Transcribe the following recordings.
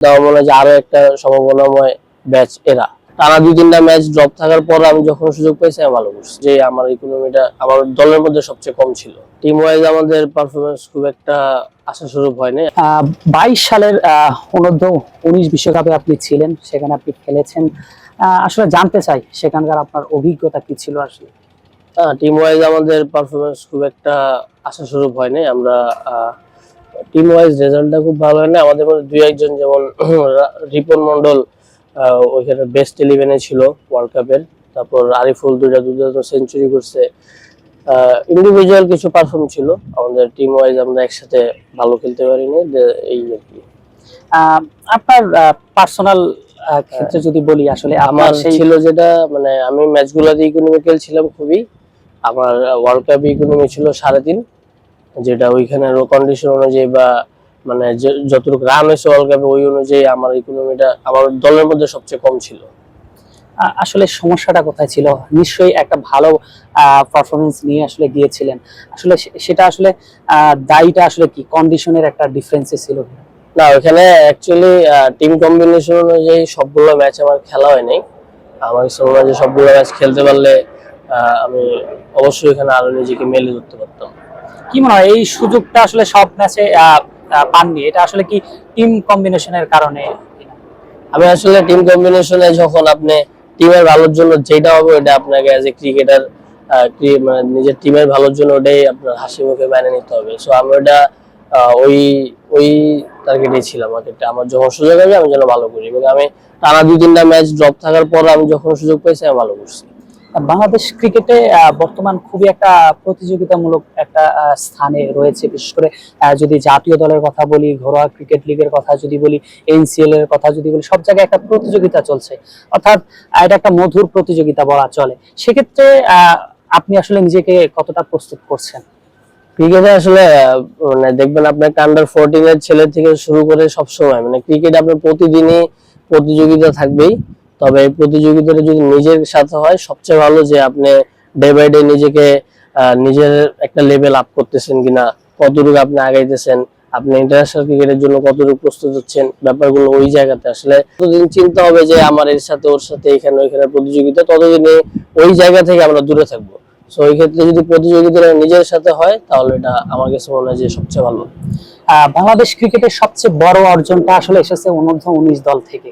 আমার মনে হয় যে আরও একটা সম্ভাবনাময় ব্যাচ এরা। টানা দুই তিনটা ম্যাচ ড্রপ থাকার পর আমি যখন সুযোগ পেয়েছি আমি ভালো করছি। যে আমার ইকোনমিটা আমার দলের মধ্যে সবচেয়ে কম ছিল। টিম ওয়াইজ আমাদের পারফরমেন্স খুব একটা আশাস্বরূপ হয়নি। বাইশ সালের অনূর্ধ্ব উনিশ বিশ্বকাপে আপনি ছিলেন সেখানে আপনি খেলেছেন। আসলে জানতে চাই সেখানকার আপনার অভিজ্ঞতা কি ছিল আসলে? হ্যাঁ টিম ওয়াইজ আমাদের পারফরমেন্স খুব একটা আশাস্বরূপ হয়নি। আমরা টিম ওয়াইজ রেজাল্টটা খুব ভালো হয়নি। আমাদের মধ্যে দুই একজন যেমন রিপন মন্ডল ওইখানে বেস্ট ইলেভেনে ছিল ওয়ার্ল্ড কাপের তারপর আরিফুল দুইটা দুটো সেঞ্চুরি করছে। ইন্ডিভিজুয়াল কিছু পারফর্ম ছিল। আমাদের টিম ওয়াইজ আমরা একসাথে ভালো খেলতে পারিনি। এই আর কি। আপনার পার্সোনাল ক্ষেত্রে যদি বলি আসলে আমার আমার ছিল যেটা মানে আমি ম্যাচগুলোতে ইকোনমিক্যাল ছিলাম খুবই। আমার ওয়ার্ল্ড কাপ ইকোনমি ছিল সাড়ে তিন। যেটা ওইখানের কন্ডিশন অনুযায়ী বা মানে যতটুকু রান হয়েছে ওয়ার্ল্ড কাপে ওই অনুযায়ী আমার ইকোনমিটা আমার দলের মধ্যে সবচেয়ে কম ছিল। আসলে সমস্যাটা কোথায় ছিল? নিশ্চয়ই একটা ভালো পারফরমেন্স নিয়ে আসলে গিয়েছিলেন। আসলে সেটা আসলে দায়ীটা আসলে কি? কন্ডিশনের একটা ডিফারেন্সে ছিল না ওখানে অ্যাকচুয়ালি টিম কম্বিনেশন অনুযায়ী সবগুলো ম্যাচ আমার খেলা হয়নি। আমার কাছে মনে যে সবগুলো ম্যাচ খেলতে পারলে আহ, আমি অবশ্যই এখানে আরও নিজেকে মেলে ধরতে পারতাম। কি মনে হয়, এই সুযোগটা আসলে সব ম্যাচে পাননি? এটা আসলে কি টিম কম্বিনেশনের কারণে? আমি আসলে টিম কম্বিনেশনে যখন আপনি টিমের ভালোর জন্য যেটা হবে ওটা আপনাকে অ্যাজ এ ক্রিকেটার মানে নিজের টিমের ভালোর জন্য ওটাই আপনার হাসি মুখে মেনে নিতে হবে। সো আমি ওটা ওই ওই টার্গেটেই ছিলাম মার্কেটে আমার যখন সুযোগ হবে, আমি যেন ভালো করি। এবং আমি টানা দুই তিনটা ম্যাচ ড্রপ থাকার পর আমি যখন সুযোগ পেয়েছি, আমি ভালো করছি। বাংলাদেশ ক্রিকেটে বর্তমান খুবই একটা প্রতিযোগিতামূলক একটা স্থানে রয়েছে। বিশেষ করে যদি জাতীয় দলের কথা বলি, ঘরোয়া ক্রিকেট লিগের কথা যদি বলি এনসিএল এর কথা যদি বলি, সব জায়গায় একটা প্রতিযোগিতা চলছে। অর্থাৎ এটা একটা মধুর প্রতিযোগিতা বলা চলে। সেক্ষেত্রে আপনি আসলে নিজেকে কতটা প্রস্তুত করছেন? ক্রিকেটে আসলে মানে দেখবেন আপনার আন্ডার ফোরটিন এর ছেলে থেকে শুরু করে সব সময় মানে ক্রিকেট আপনার প্রতিদিনই প্রতিযোগিতা থাকবেই। তবে এই প্রতিযোগিতাটা যদি নিজের সাথে হয়, সবচেয়ে ভালো যে আপনি ডে বাই ডে নিজেকে নিজের একটা লেভেল আপ করতেছেন কিনা, কতটুকু আপনি আগাইতেছেন, আপনি ইন্টারন্যাশনাল ক্রিকেটের জন্য কতটুকু প্রস্তুত হচ্ছেন, ব্যাপারগুলো ওই জায়গাতে আসলে ততদিন চিন্তা হবে যে আমার এর সাথে, ওর সাথে, এখানে, ওইখানে প্রতিযোগিতা ততদিনে ওই জায়গা থেকে আমরা দূরে থাকব। সো ওই ক্ষেত্রে যদি প্রতিযোগিতাটা নিজের সাথে হয়, তাহলে এটা আমার কাছে মনে হয় যে সবচেয়ে ভালো। বাংলাদেশ ক্রিকেটের সবচেয়ে বড় অর্জনটা আসলে এসেছে অনূর্ধ্ব উনিশ দল থেকে।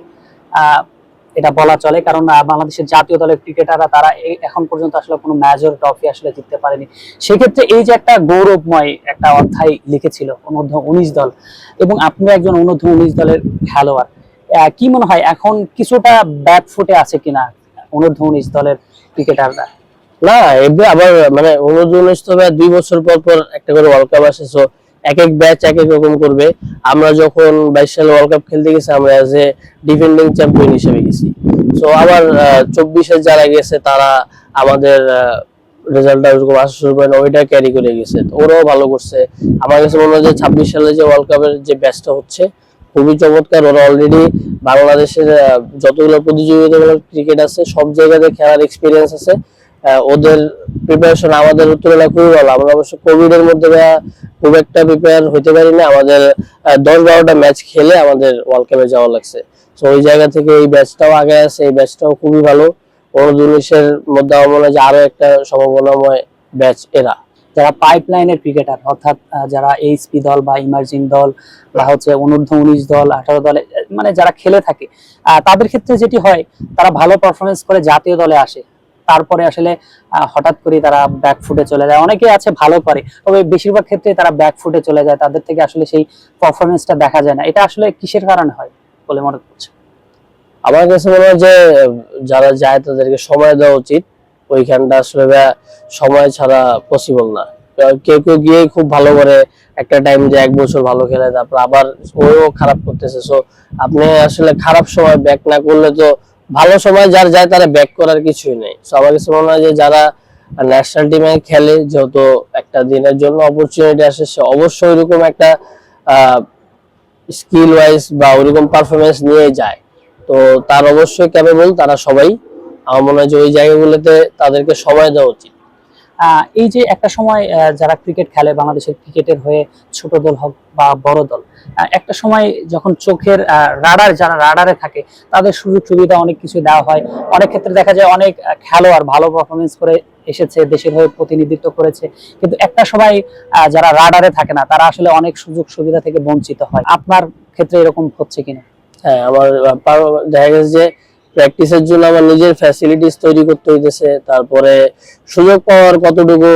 এটা বলা চলে, কারণ বাংলাদেশের জাতীয় দলের ক্রিকেটাররা তারা এখন পর্যন্ত আসলে কোনো মেজর ট্রফি আসলে জিততে পারেনি। সেক্ষেত্রে এই যে একটা গৌরবময় একটা অধ্যায় লিখেছিল, অনূর্ধ্ব উনিশ দল, এবং আপনি একজন অনূর্ধ্ব উনিশ দলের খেলোয়াড়। কি মনে হয়, এখন কিছুটা ব্যাক ফুটে আছে কিনা অনূর্ধ্ব উনিশ দলের ক্রিকেটাররা? না এবার আবার মানে উনচল্লিশ তবে দুই বছর পর পর একটা করে ওয়ার্ল্ড কাপ আসে, so এক এক ব্যাচ এক এক রকম করবে। আমরা যখন বাইশ সালে ওয়ার্ল্ড কাপ খেলতে গেছি, আমরা এজ এ ডিফেন্ডিং চ্যাম্পিয়ন হিসেবে গেছি। সো আবার চব্বিশে যারা গেছে, তারা আমাদের রেজাল্টটা ওরকম আসা শুরু করে ওইটা ক্যারি করে গেছে। ওরাও ভালো করছে। আমার কাছে মনে হয় যে ছাব্বিশ সালে যে ওয়ার্ল্ড কাপের যে ব্যাচটা হচ্ছে, খুবই চমৎকার। ওরা অলরেডি বাংলাদেশের যতগুলো প্রতিযোগিতামূলক ক্রিকেট আছে, সব জায়গাতে খেলার এক্সপিরিয়েন্স আছে। ওদের প্রিপারেশন আমাদের তুলনায় খুবই ভালো। আমরা অবশ্য কোভিড এর মধ্যে খুব একটা প্রিপেয়ার হতে পারিনি। আমাদের দশ বারোটা ম্যাচ খেলে আমাদের ওয়ার্ল্ড কাপে যাওয়া লাগছে। তো ওই জায়গা থেকে এই ব্যাচটাও আগে আছে, এই ব্যাচটাও খুবই ভালো। উনিশের মধ্যে আমার মনে হয় আরও একটা সম্ভাবনাময় ব্যাচ এরা। যারা পাইপলাইনের ক্রিকেটার অর্থাৎ যারা এইচপি দল বা ইমার্জিং দল বা হচ্ছে অনূর্ধ্ব উনিশ দল, আঠারো দলে মানে যারা খেলে থাকে তাদের ক্ষেত্রে যেটি হয়, তারা ভালো পারফরমেন্স করে জাতীয় দলে আসে। তারপরে আসলে হঠাৎ করে তারা ব্যাক ফুটে চলে যায়। অনেকে আছে ভালো করে, তবে বেশিরভাগ ক্ষেত্রে তারা ব্যাক ফুটে চলে যায়। তাদের থেকে আসলে সেই পারফরমেন্সটা দেখা যায় না। এটা আসলে কিসের কারণে হয় বলে মনে করছে আমার কাছে মনে হয় যে, যারা যায় তাদেরকে সময় দেওয়া উচিত। ওইখানটা আসলে সময় ছাড়া পসিবল না। কেউ কেউ গিয়ে খুব ভালো করে একটা টাইম যে এক বছর ভালো খেলে, তারপর আবার ওও খারাপ করতেছে। সো আপনি আসলে খারাপ সময় ব্যাক না করলে তো ভালো সময় যার যায় তারা ব্যাক করার কিছুই নেই। সো আমার কাছে মনে হয় যে যারা ন্যাশনাল টিমে খেলে, যেহেতু একটা দিনের জন্য অপরচুনিটি আসে, সে অবশ্যই ওইরকম একটা স্কিল ওয়াইজ বা ওইরকম পারফরমেন্স নিয়ে যায়। তো তার অবশ্যই ক্যাপেবল তারা সবাই। আমার মনে হয় যে ওই জায়গাগুলোতে তাদেরকে সময় দেওয়া উচিত। এই যে একটা সময় যারা ক্রিকেট খেলে, বাংলাদেশের ক্রিকেটের হয়ে ছোট দল হোক বা বড় দল একটা সময় যখন চোখের রাডার যারা রাডারে থাকে, তাদের সুযোগ সুবিধা অনেক কিছু দেওয়া হয়। অনেক ক্ষেত্রে দেখা যায় অনেক খেলোয়াড় ভালো পারফরমেন্স করে এসেছে, দেশের হয়ে প্রতিনিধিত্ব করেছে। কিন্তু একটা সময় যারা রাডারে থাকে না, তারা আসলে অনেক সুযোগ সুবিধা থেকে বঞ্চিত হয়। আপনার ক্ষেত্রে এরকম হচ্ছে কিনা? হ্যাঁ আমার দেখা গেছে যে প্র্যাকটিসের জন্য আমার নিজের ফ্যাসিলিটিস তৈরি করতে হইতেছে। তারপরে সুযোগ পাওয়ার কতটুকু,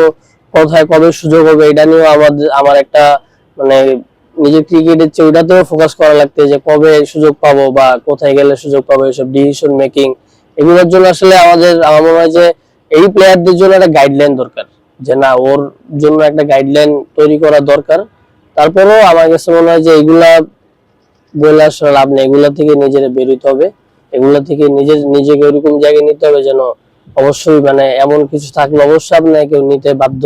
কোথায় কবে সুযোগ হবে, এটা নিয়েও আমার আমার একটা মানে নিজের ক্রিকেটের চেয়ে ওইটাতেও ফোকাস করা লাগতে যে কবে সুযোগ পাবো বা কোথায় গেলে সুযোগ পাবো এসব ডিসিশন মেকিং এগুলোর জন্য আসলে আমাদের, আমার মনে হয় যে এই প্লেয়ারদের জন্য একটা গাইডলাইন দরকার। যে না, ওর জন্য একটা গাইডলাইন তৈরি করা দরকার। তারপরেও আমার কাছে মনে হয় যে এগুলা বলে আসলে লাভ নেই, এগুলা থেকে নিজেরা বেরোতে হবে। এগুলা থেকে নিজের, নিজেকে ওইরকম জায়গায় নিতে হবে যেন অবশ্যই মানে এমন কিছু থাকলে অবশ্যই আপনাকে কেউ নিতে বাধ্য।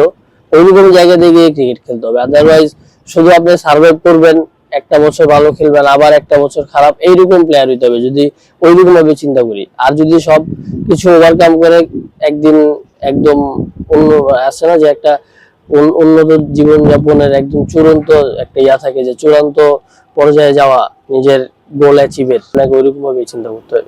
ওইরকম জায়গা থেকে ক্রিকেট খেলতে হবে। আদারওয়াইজ শুধু আপনি সার্ভাইভ করবেন, একটা বছর ভালো খেলবেন, আবার একটা বছর খারাপ, এইরকম প্লেয়ার হইতে হবে যদি ওইরকম ভাবে চিন্তা করি। আর যদি সব কিছু ওভারকাম করে একদিন একদম অন্য, আছে না যে একটা উন- উন্নত জীবন যাপনের একদম চূড়ান্ত একটা ইয়া থাকে যে চূড়ান্ত পর্যায়ে যাওয়া, নিজের গোল অ্যাচিভের আপনাকে ওইরকম ভাবে চিন্তা করতে হবে